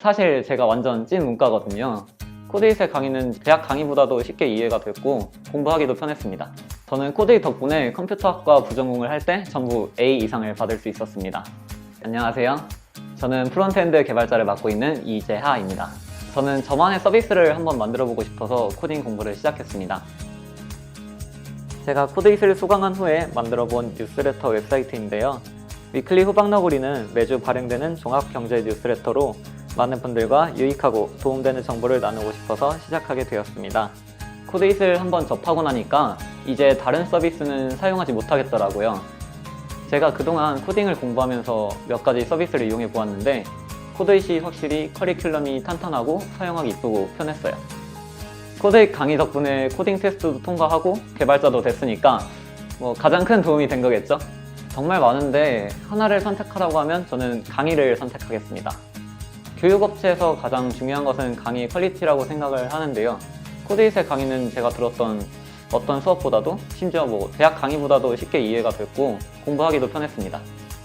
사실 제가 완전 찐 문과거든요. 코데이스의 강의는 대학 강의보다도 쉽게 이해가 됐고 공부하기도 편했습니다. 저는 코데이 덕분에 컴퓨터학과 부전공을 할 때 전부 A 이상을 받을 수 있었습니다. 안녕하세요. 저는 프론트엔드 개발자를 맡고 있는 이재하입니다. 저는 저만의 서비스를 한번 만들어 보고 싶어서 코딩 공부를 시작했습니다. 제가 코데이스를 수강한 후에 만들어 본 뉴스레터 웹사이트인데요. 위클리 후방너구리는 매주 발행되는 종합경제 뉴스레터로 많은 분들과 유익하고 도움되는 정보를 나누고 싶어서 시작하게 되었습니다. 코데이스를 한번 접하고 나니까 이제 다른 서비스는 사용하지 못하겠더라고요. 제가 그동안 코딩을 공부하면서 몇 가지 서비스를 이용해 보았는데 코데이시 확실히 커리큘럼이 탄탄하고 사용하기 이쁘고 편했어요. 코데이 강의 덕분에 코딩 테스트도 통과하고 개발자도 됐으니까 뭐 가장 큰 도움이 된 거겠죠? 정말 많은데 하나를 선택하라고 하면 저는 강의를 선택하겠습니다. 교육업체에서 가장 중요한 것은 강의 퀄리티라고 생각을 하는데요. 코데이스의 강의는 제가 들었던 어떤 수업보다도 심지어 뭐 대학 강의보다도 쉽게 이해가 됐고 공부하기도 편했습니다.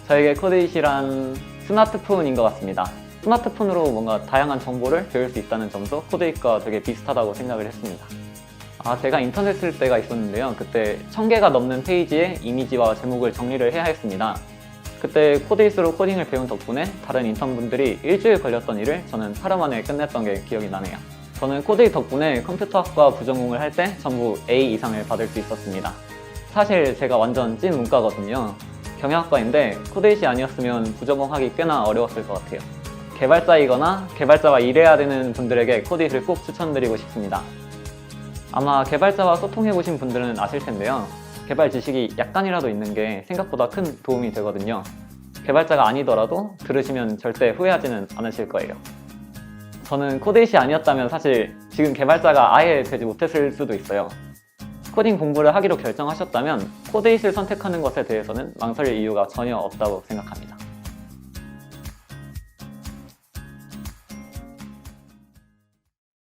저에게 코데이시란 스마트폰인 것 같습니다. 스마트폰으로 뭔가 다양한 정보를 배울 수 있다는 점도 코데이과 되게 비슷하다고 생각을 했습니다. 아, 제가 인터넷 쓸 때가 있었는데요. 그때 1000개가 넘는 페이지에 이미지와 제목을 정리를 해야 했습니다. 그때 코데이스로 코딩을 배운 덕분에 다른 인턴분들이 일주일 걸렸던 일을 저는 하루 만에 끝냈던 게 기억이 나네요. 저는 코데이 덕분에 컴퓨터학과 부전공을 할 때 전부 A 이상을 받을 수 있었습니다. 사실 제가 완전 찐 문과거든요. 경영학과인데 코데이시 아니었으면 부전공하기 꽤나 어려웠을 것 같아요. 개발자이거나 개발자와 일해야 되는 분들에게 코데이스를 꼭 추천드리고 싶습니다. 아마 개발자와 소통해 보신 분들은 아실 텐데요. 개발 지식이 약간이라도 있는 게 생각보다 큰 도움이 되거든요. 개발자가 아니더라도 들으시면 절대 후회하지는 않으실 거예요. 저는 코데이시 아니었다면 사실 지금 개발자가 아예 되지 못했을 수도 있어요. 코딩 공부를 하기로 결정하셨다면 코데이시를 선택하는 것에 대해서는 망설일 이유가 전혀 없다고 생각합니다.